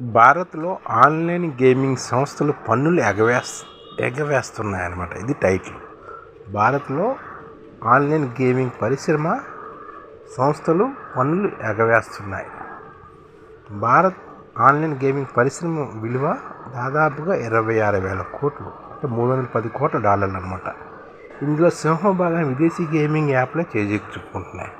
భారత్లో online gaming సంస్థలు పన్నులు ఎగవేస్ ఎగవేస్తున్నాయన్నమాట. ఇది టైటిల్. భారత్లో ఆన్లైన్ గేమింగ్ పరిశ్రమ సంస్థలు పన్నులు ఎగవేస్తున్నాయి. భారత్ ఆన్లైన్ గేమింగ్ పరిశ్రమ విలువ దాదాపుగా ఇరవై ఆరు వేల కోట్లు అంటే మూడు వందల పది కోట్ల డాలర్లు అనమాట ఇందులో సింహభాగాన్ని విదేశీ గేమింగ్ యాప్లే చేజిక్కుంటున్నాయి.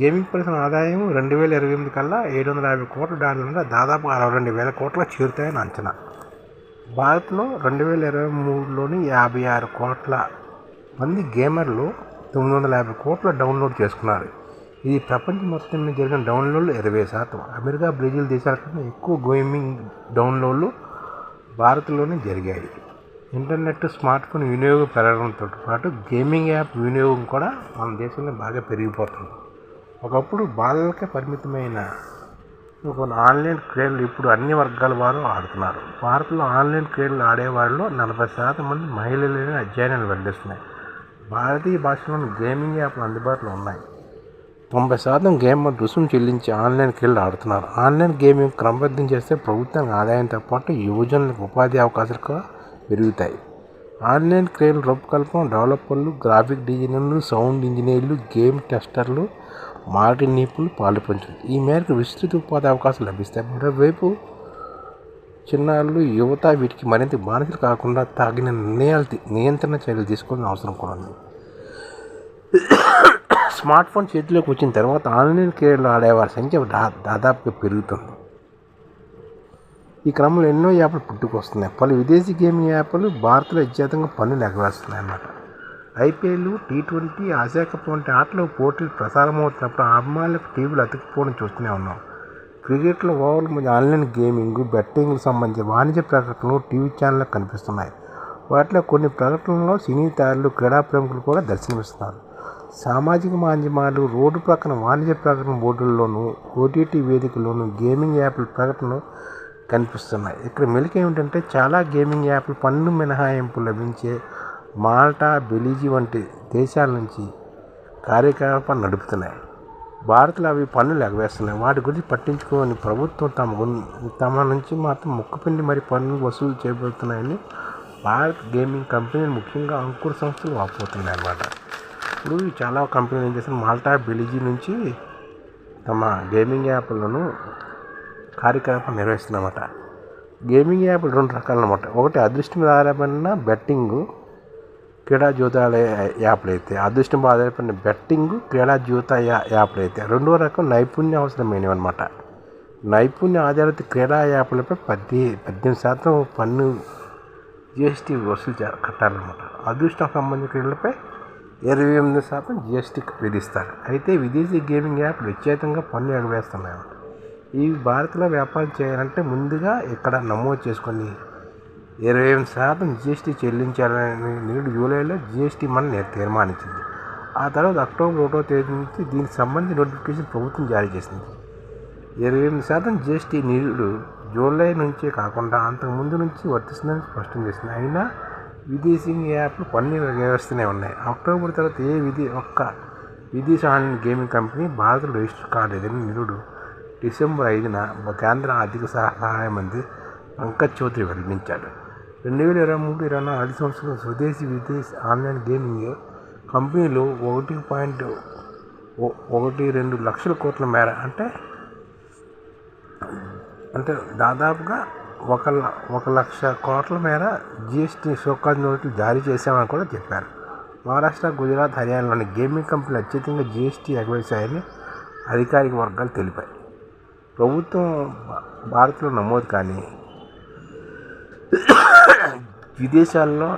గేమింగ్ పరిశ్రమ ఆదాయం రెండు వేల ఇరవై ఎనిమిది కల్లా ఏడు వందల యాభై కోట్ల డాలర్ల నుండి దాదాపు అరవై రెండు వేల కోట్ల చేరుతాయని అంచనా. భారత్లో రెండు వేల ఇరవై మూడులోని యాభై ఆరు కోట్ల మంది గేమర్లు తొమ్మిది వందల యాభై కోట్ల డౌన్లోడ్ చేసుకున్నారు. ఇది ప్రపంచం మొత్తం మీద జరిగిన డౌన్లోడ్లు ఇరవై శాతం. అమెరికా బ్రెజిల్ దేశాల కన్నా ఎక్కువ గేమింగ్ డౌన్లోడ్లు భారత్లోనే జరిగాయి. ఇంటర్నెట్ స్మార్ట్ ఫోన్ వినియోగం పెరగడంతో పాటు గేమింగ్ యాప్ వినియోగం కూడా మన దేశంలో బాగా పెరిగిపోతుంది. ఒకప్పుడు బాలలకే పరిమితమైన కొన్ని ఆన్లైన్ క్రీడలు ఇప్పుడు అన్ని వర్గాల వారు ఆడుతున్నారు. భారత్లో ఆన్లైన్ క్రీడలు ఆడేవారిలో నలభై శాతం మంది మహిళలని అధ్యయనాలు వెల్లడిస్తున్నాయి భారతీయ భాషలోని గేమింగ్ యాప్లు అందుబాటులో ఉన్నాయి. తొంభై శాతం గేమ్ రుసుము చెల్లించి ఆన్లైన్ క్రీడలు ఆడుతున్నారు. ఆన్లైన్ గేమింగ్ క్రమబద్ధం చేస్తే ప్రభుత్వానికి ఆదాయంతో పాటు యువజనులకు ఉపాధి అవకాశాలు కూడా పెరుగుతాయి. ఆన్లైన్ క్రీడల రూపకల్పన డెవలపర్లు గ్రాఫిక్ డిజైనర్లు సౌండ్ ఇంజనీర్లు గేమ్ టెస్టర్లు మార్కెటింగ్ నిపుణులు పంచుతుంది ఈ మేరకు విస్తృత ఉపాధి అవకాశాలు లభిస్తాయి. మరోవైపు చిన్నారులు యువత వీటికి మరింత బానిసలు కాకుండా తగిన నిర్ణయాలు నియంత్రణ చర్యలు తీసుకోవాల్సిన అవసరం కూడా ఉంది. స్మార్ట్ ఫోన్ చేతిలోకి వచ్చిన తర్వాత ఆన్లైన్ క్రీడలు ఆడేవారి సంఖ్య దాదాపుగా పెరుగుతుంది. ఈ క్రమంలో ఎన్నో యాప్లు పుట్టుకొస్తున్నాయి. పలు విదేశీ గేమింగ్ యాప్లు భారత్లో అత్యధికంగా పనులు ఎగవేస్తున్నాయి అన్నమాట IPL T twenty Asia cup వంటి ఆటలు పోటీలు ప్రసారం అవుతున్నప్పుడు అభిమానులకు టీవీలు అతికిపోవడం చూస్తూనే ఉన్నాం. క్రికెట్లో ఓవర్ ఆన్లైన్ గేమింగ్ బెట్టింగ్కి సంబంధించిన వాణిజ్య ప్రకటనలు టీవీ ఛానళ్ళకు కనిపిస్తున్నాయి. వాటిలో కొన్ని ప్రకటనల్లో సినీ తారులు క్రీడా ప్రముఖులు కూడా దర్శనమిస్తున్నారు. సామాజిక మాధ్యమాలు రోడ్డు ప్రక్కన వాణిజ్య ప్రకటన బోర్డుల్లోనూ ఓటీటీ వేదికల్లోనూ గేమింగ్ యాప్ల ప్రకటనలు కనిపిస్తున్నాయి. ఇక్కడ మెలిక ఏమిటంటే చాలా గేమింగ్ యాప్లు పన్ను మినహాయింపు లభించే మాల్టా బెలీజీ వంటి దేశాల నుంచి కార్యకలాపాలు నడుపుతున్నాయి. భారత్లో అవి పన్నులు ఎగవేస్తున్నాయి. వాటి గురించి పట్టించుకోని ప్రభుత్వం తమ తమ నుంచి మాత్రం ముక్కుపిండి మరి పన్నులు వసూలు చేయబడుతున్నాయని భారత్ గేమింగ్ కంపెనీలు ముఖ్యంగా అంకుర సంస్థలు వాపోతున్నాయి అన్నమాట. ఇప్పుడు చాలా కంపెనీలు ఏం చేస్తున్నాయి? మాల్టా బెలిజీ నుంచి తమ గేమింగ్ యాప్లను కార్యకలాపాలు నిర్వహిస్తున్నమాట గేమింగ్ యాప్లు రెండు రకాలన్నమాట. ఒకటి అదృష్టం ఆధారపడిన బెట్టింగు క్రీడా జ్యోతాల యాప్లు అయితే అదృష్టం ఆధారపడిన బెట్టింగ్ క్రీడా జ్యోత యాప్లు అయితే రెండో రకం నైపుణ్యం అవసరమైనవి అనమాట నైపుణ్య ఆధారిత క్రీడా యాప్లపై పద్దె పద్దెనిమిది శాతం పన్ను జిఎస్టీ వసూలు కట్టాలన్నమాట. అదృష్టం సంబంధించిన క్రీడలపై ఇరవై ఎనిమిది శాతం జిఎస్టీ విధిస్తారు. అయితే విదేశీ గేమింగ్ యాప్లు వ్యత్యేకంగా పన్ను ఎగవేస్తున్నాయి ఇవి భారత్లో వ్యాపారం చేయాలంటే ముందుగా ఇక్కడ నమోదు చేసుకొని ఇరవై ఎనిమిది శాతం జిఎస్టీ చెల్లించాలని నేడు జూలైలో జిఎస్టీ మన తీర్మానించింది. ఆ తర్వాత అక్టోబర్ ఒకటో తేదీ నుంచి దీనికి సంబంధించి నోటిఫికేషన్ ప్రభుత్వం జారీ చేసింది. ఇరవై ఎనిమిది శాతం జిఎస్టీ నిరుడు జూలై నుంచే కాకుండా అంతకుముందు నుంచి వర్తిస్తుందని స్పష్టం చేసింది. అయినా విదేశీ యాప్లు పన్ను వ్యవస్థనే ఉన్నాయి. అక్టోబర్ తర్వాత ఏ విధి ఒక్క విదేశీ ఆన్లైన్ గేమింగ్ కంపెనీ భారత్లో రిజిస్టర్ కాలేదని నిరుడు డిసెంబర్ ఐదున కేంద్ర ఆర్థిక సహాయ మంత్రి పంకజ్ చౌదరి వెల్లడించాడు. రెండు వేల ఇరవై మూడు ఇరవై నాలుగు ఐదు సంవత్సరంలో స్వదేశీ విదేశీ ఆన్లైన్ గేమింగ్ కంపెనీలు ఒకటి పాయింట్ ఒకటి రెండు లక్షల కోట్ల మేర అంటే అంటే దాదాపుగా ఒక ఒక లక్ష కోట్ల మేర జిఎస్టీ షోకాజ్ నోట్లు జారీ చేశామని కూడా చెప్పారు. మహారాష్ట్ర గుజరాత్ హర్యానాలోని గేమింగ్ కంపెనీలు అత్యధికంగా జిఎస్టీ ఎగవేశాయని అధికారిక వర్గాలు తెలిపాయి. ప్రభుత్వం భారత్లో నమోదు కానీ విదేశాల్లో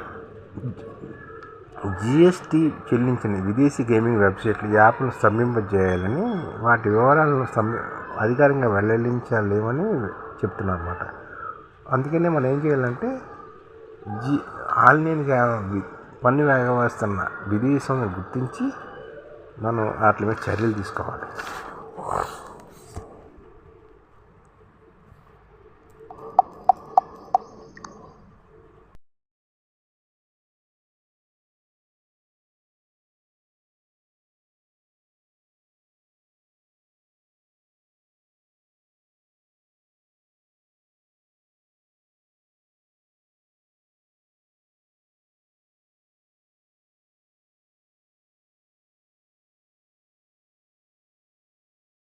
జిఎస్టీ చెల్లించని విదేశీ గేమింగ్ వెబ్సైట్లు యాప్లు స్తంభింపజేయాలని వాటి వివరాలను స్తంభి అధికారికంగా వెల్లడించలేమని చెప్తున్నారు అన్నమాట అందుకనే మనం ఏం చేయాలంటే జి ఆన్లైన్ పన్ను వేగవేస్తున్న విదేశంలో గుర్తించి మనం వాటి మీద చర్యలు తీసుకోవాలి.